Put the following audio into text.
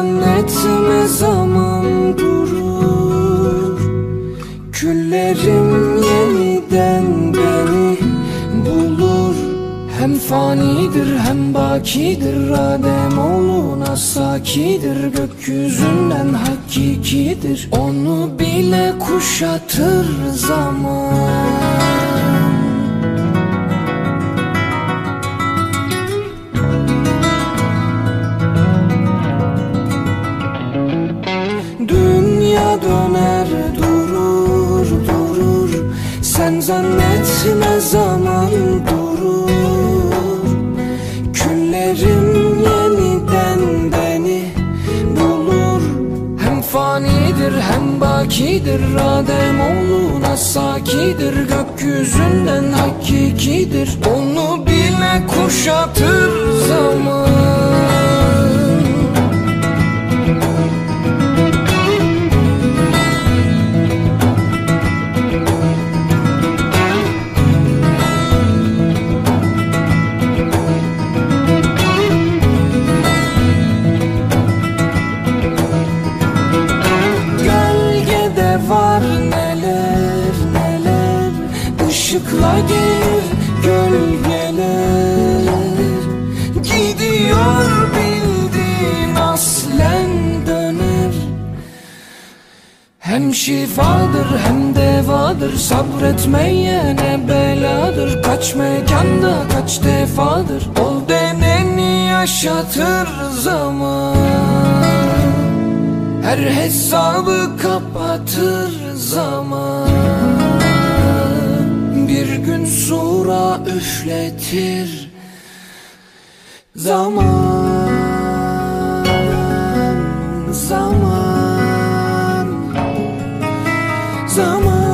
etme zaman durur. Küllerim yeniden beni bulur. Hem fanidir hem bakidir. Adem oğluna sakidir. Gökyüzünden hakikidir. Onu bile kuşatır zaman döner durur durur. Sen zannetme zaman durur. Küllerim yeniden beni bulur. Hem fanidir hem bakidir. Adem oğluna sakidir. Gökyüzünden hakikidir. Onu bile kuşatır zaman Işıkla gir gölgeler. Gidiyor bildiğin aslen döner. Hem şifadır hem devadır. Sabretmeyene beladır. Kaç mekanda kaç defadır. Ol deneni yaşatır zaman. Her hesabı kapatır zaman üfletir Zaman, zaman, zaman.